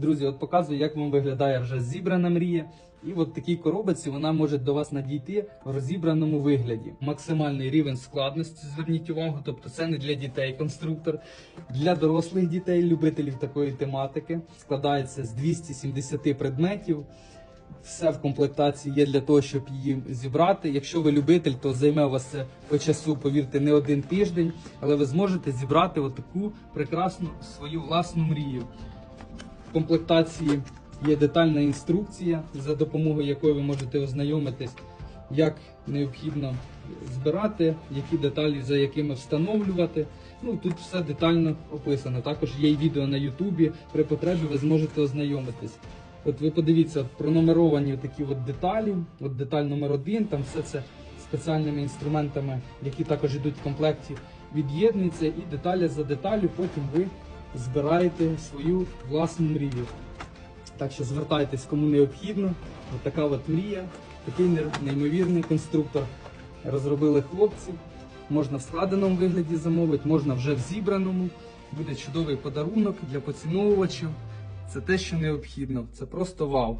Друзі, от показую, як вам виглядає вже зібрана мрія. І от такій коробці вона може до вас надійти в розібраному вигляді. Максимальний рівень складності, зверніть увагу, тобто це не для дітей конструктор, для дорослих дітей, любителів такої тематики. Складається з 270 предметів. Все в комплектації є для того, щоб її зібрати. Якщо ви любитель, то займе у вас це по часу, повірте, не один тиждень, але ви зможете зібрати отаку прекрасну свою власну мрію. В комплектації є детальна інструкція, за допомогою якої ви можете ознайомитись, як необхідно збирати, які деталі за якими встановлювати. Ну тут все детально описано. Також є й відео на Ютубі. При потребі ви зможете ознайомитись. От ви подивіться, пронумеровані такі от деталі. От деталь номер один, там все це спеціальними інструментами, які також йдуть в комплекті, від'єднується і деталі за деталю. Потім ви збираєте свою власну мрію. Так що звертайтесь, кому необхідно. От така от мрія, такий неймовірний конструктор розробили хлопці. Можна в складеному вигляді замовити, можна вже в зібраному. Буде чудовий подарунок для поціновувачів. Це те, що необхідно. Це просто вау.